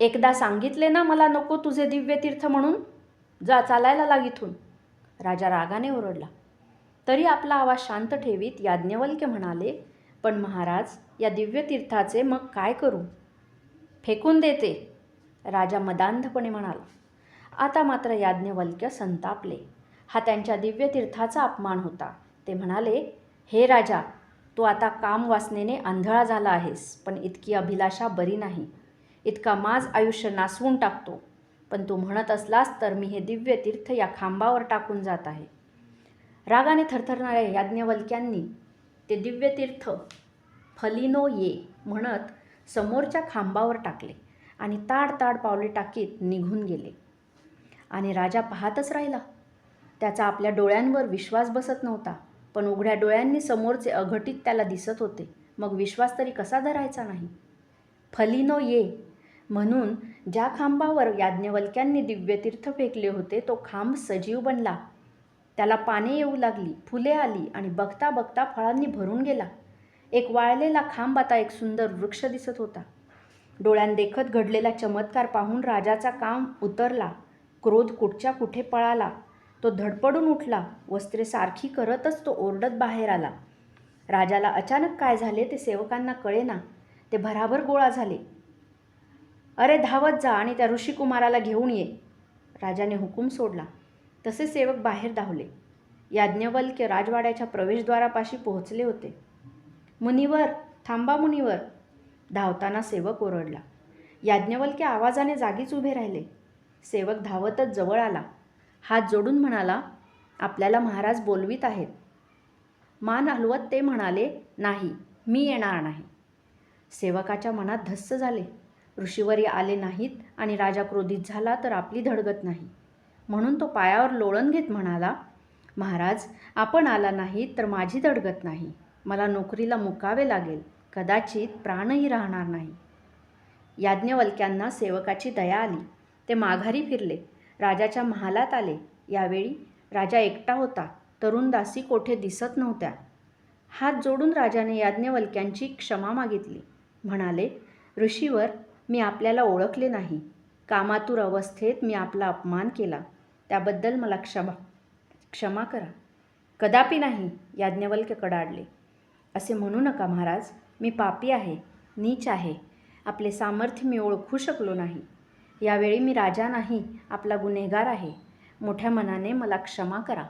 एकदा सांगितले ना मला नको तुझे दिव्य तीर्थ म्हणून जा चालायला लाग इथून. राजा रागाने ओरडला. तरी आपला आवाज शांत ठेवीत याज्ञवल्क्य म्हणाले पण महाराज या दिव्य तीर्थाचे मग काय करू? फेकून देते. राजा मदांधपणे म्हणाला. आता मात्र याज्ञवल्क्य संतापले. हा त्यांच्या दिव्य तीर्थाचा अपमान होता. ते म्हणाले हे राजा तू आता काम वासनेने आंधळा झाला आहेस पण इतकी अभिलाषा बरी नाही. इतका माझ आयुष्य नासवून टाकतो. पण तू म्हणत असलास तर मी हे दिव्य तीर्थ या खांबावर टाकून जात आहे. रागाने थरथरणाऱ्या याज्ञवल्क्यांनी ते दिव्य तीर्थ फलिनो ये म्हणत समोरच्या खांबावर टाकले आणि ताड ताड पावले टाकीत निघून गेले. आणि राजा पाहतच राहिला. त्याचा आपल्या डोळ्यांवर विश्वास बसत नव्हता पण उघड्या डोळ्यांनी समोरचे अघटित त्याला दिसत होते. मग विश्वास तरी कसा धरायचा नाही? फलिनो ये म्हणून ज्या खांबावर याज्ञवल्क्यांनी दिव्यतीर्थ फेकले होते तो खांब सजीव बनला. त्याला पाने येऊ लागली फुले आली आणि बघता बघता फळांनी भरून गेला. एक वाळलेला खांब आता एक सुंदर वृक्ष दिसत होता. डोळ्यांदेखत घडलेला चमत्कार पाहून राजाचा काम उतरला. क्रोध कुठच्या कुठे पळाला? तो धडपडून उठला. वस्त्रे सारखी करतच तो ओरडत बाहेर आला. राजाला अचानक काय झाले ते सेवकांना कळेना. ते भराभर गोळा झाले. अरे धावत जा आणि त्या ऋषिकुमाराला घेऊन ये. राजाने हुकूम सोडला. तसे सेवक बाहेर धावले. याज्ञवल्क्य राजवाड्याच्या प्रवेशद्वारापाशी पोहोचले होते. मुनिवर थांबा मुनिवर. धावताना सेवक ओरडला. याज्ञवल्क्य आवाजाने जागीच उभे राहिले. सेवक धावतच जवळ आला. हात जोडून म्हणाला आपल्याला महाराज बोलवीत आहेत. मान हलवत ते म्हणाले नाही मी येणार नाही. सेवकाच्या मनात धस्स झाले. ऋषीवरी आले नाहीत आणि राजा क्रोधित झाला तर आपली धडगत नाही. म्हणून तो पायावर लोळण घेत म्हणाला महाराज आपण आला नाहीत तर माझी धडगत नाही. मला नोकरीला मुकावे लागेल. कदाचित प्राणही राहणार नाही. याज्ञवल्क्यांना सेवकाची दया आली. ते माघारी फिरले. राजाच्या महालात आले. यावेळी राजा एकटा होता. तरुण दासी कोठे दिसत नव्हत्या. हात जोडून राजाने याज्ञवल्क्यांची क्षमा मागितली. म्हणाले ऋषीवर मी आपल्याला ओळखले नाही. कामातूर अवस्थेत मी आपला अपमान केला. त्याबद्दल मला क्षमा क्षमा करा. कदापि नाही याज्ञवल्क्य कडाडले. असे म्हणू नका महाराज मी पापी आहे नीच आहे. आपले सामर्थ्य मी ओळखू शकलो नाही. यावेळी मी राजा नाही आपला गुन्हेगार आहे. मोठ्या मनाने मला क्षमा करा.